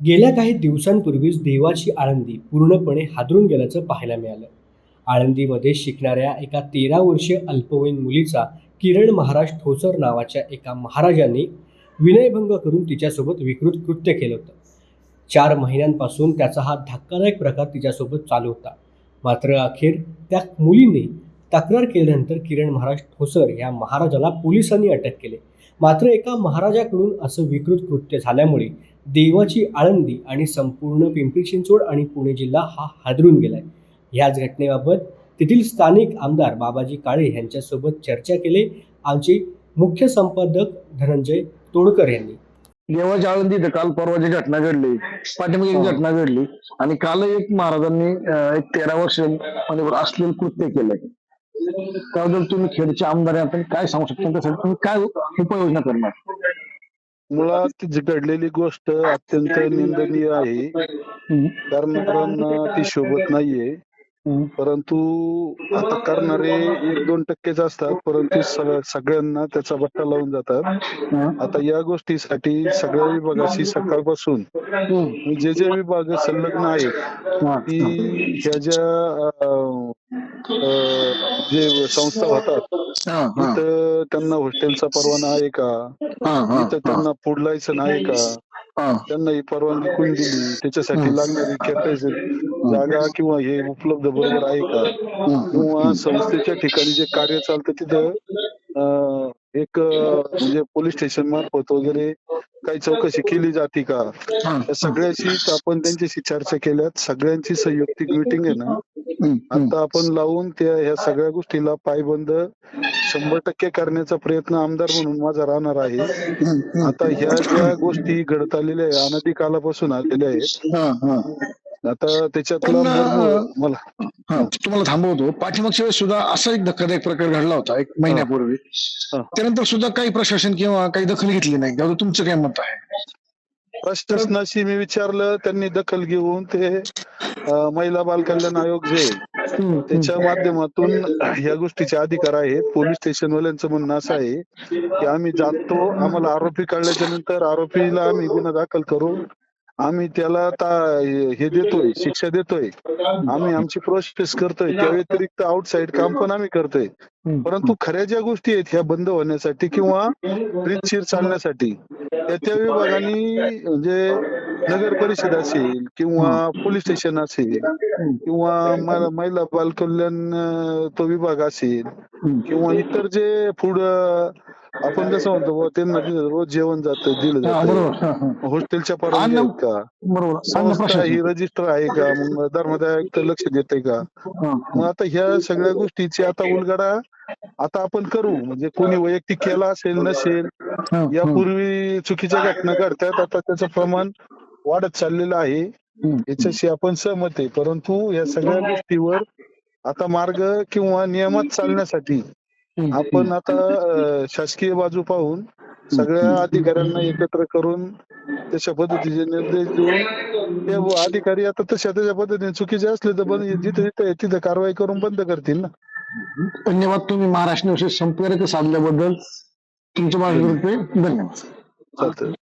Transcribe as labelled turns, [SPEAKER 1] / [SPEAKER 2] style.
[SPEAKER 1] गेल्या काही दिवसांपूर्वीच देवाची आळंदी पूर्णपणे हादरून गेल्याचं पाहायला मिळालं. आळंदीमध्ये शिकणाऱ्या एका तेरा वर्षीय अल्पवयीन मुलीचा किरण महाराज ठोसर नावाच्या एका महाराजांनी विनयभंग करून तिच्यासोबत विकृत कृत्य केलं होतं. चार महिन्यांपासून त्याचा हा धक्कादायक प्रकार तिच्यासोबत चालू होता. मात्र अखेर त्या मुलीने तक्रार केल्यानंतर किरण महाराज ठोसर या महाराजाला पोलिसांनी अटक केले. मात्र एका महाराजाकडून असं विकृत कृत्य झाल्यामुळे देवाची आळंदी आणि संपूर्ण पिंपरी चिंचवड आणि पुणे जिल्हा हा हादरून गेलाय. ह्याच घटनेबाबत तेथील स्थानिक आमदार बाबाजी काळे यांच्यासोबत चर्चा केली. आमचे मुख्य संपादक धनंजय तोडकर यांनी.
[SPEAKER 2] देवाच्या आळंदी काल परवाची घटना घडली पाठीमागे एक घटना घडली आणि काल एक महाराजांनी एक तेरा वर्ष म्हणजे असलेलं कृत्य केलंय. त्याबद्दल तुम्ही खेडचे आमदार आहे आपण काय सांगू शकता त्यासाठी तुम्ही काय उपाययोजना करणार
[SPEAKER 3] मुळात जी घडलेली गोष्ट अत्यंत निंदनीय आहे. कारण कारण ती शोभत नाहीये. परंतु आता करणारे एक दोन टक्केच असतात परंतु सग- सगळ्यांना त्याचा बट्टा लावून जातात. आता या गोष्टीसाठी सगळ्या विभागाशी सकाळपासून जे जे विभाग संलग्न आहेत. ती ह्या ज्या अं, जे संस्था होतात. तिथं त्यांना हॉस्टेलचा परवाना आहे का. तिथं त्यांना फूड लायसन आहे का. त्यांना ही परवानगी कोणी दिली त्याच्यासाठी. लागणारी कॅपॅसिटी जागा किंवा हे उपलब्ध बरोबर आहे का. किंवा संस्थेच्या ठिकाणी जे कार्य चालतं तिथं एक म्हणजे पोलीस स्टेशन मार्फत वगैरे काही चौकशी केली जाते का
[SPEAKER 2] हा.
[SPEAKER 3] या सगळ्याशी आपण त्यांच्याशी चर्चा केल्यात सगळ्यांची संयुक्तिक मिटिंग आहे ना. आता आपण लावून त्या ह्या सगळ्या गोष्टीला पायबंद शंभर टक्के करण्याचा प्रयत्न आमदार म्हणून माझा राहणार आहे. आता ह्या ज्या गोष्टी घडत आलेल्या आहे अनादी कालापासून आलेल्या आहेत. आता त्याच्यातला
[SPEAKER 2] अं,
[SPEAKER 3] मला
[SPEAKER 2] तुम्हाला थांबवतो पाठीमागच्या वेळेस सुद्धा असा एक धक्कादायक प्रकार घडला होता एक महिन्यापूर्वी. त्यानंतर सुद्धा काही प्रशासन किंवा काही दखल घेतली नाही त्यावर तुमचं काय मत आहे
[SPEAKER 3] प्रशासनाशी मी विचारलं त्यांनी दखल घेऊन ते अं, महिला बाल कल्याण आयोग जे आहे, त्याच्या माध्यमातून या गोष्टीचे अधिकार आहेत. पोलीस स्टेशन वाल्यांचं म्हणणं असं आहे की आम्ही जातो आम्हाला आरोपी कळल्याच्या नंतर आरोपीला आम्ही गुन्हा दाखल करून आम्ही त्याला ता- हे देतोय शिक्षा देतोय. आम्ही आमची प्रोसेस करतोय. त्या व्यतिरिक्त आउटसाइड काम पण आम्ही करतोय.
[SPEAKER 2] हम्म.
[SPEAKER 3] परंतु खऱ्या ज्या गोष्टी आहेत ह्या बंद होण्यासाठी किंवा रीतशीर चालण्यासाठी त्या त्या विभागांनी म्हणजे नगर परिषद असेल किंवा पोलीस स्टेशन असेल किंवा महिला बाल कल्याण अं, तो विभाग असेल. किंवा इतर जे फूड आपण कसं म्हणतो त्यांना रोज जेवण जातं दिलं जातं. हॉस्टेलच्या परवानगी का? संस्था ही रजिस्टर आहे का? मग धर्मदाय लक्ष देते का?
[SPEAKER 2] हा.
[SPEAKER 3] मग आता ह्या सगळ्या गोष्टीची आता उलगडा आता आपण करू. म्हणजे कोणी वैयक्तिक केला असेल नसेल. यापूर्वी चुकीच्या घटना घडतात आता त्याचं प्रमाण वाढत चाललेलं आहे. याच्याशी आपण सहमत आहे परंतु या सगळ्या गोष्टीवर आता मार्ग किंवा नियमात चालण्यासाठी. आपण आता शासकीय बाजू पाहून सगळ्या अधिकाऱ्यांना एकत्र करून तशा पद्धतीचे निर्देश देऊन ते अधिकारी आता तशा त्याच्या पद्धतीने चुकीचे असले तर बंद जिथे जिथे तिथे कारवाई करून बंद करतील ना.
[SPEAKER 2] धन्यवाद. तुम्ही महाराष्ट्र संपर्क साधल्याबद्दल तुमच्या माझ्यातर्फे धन्यवाद.
[SPEAKER 3] चालतं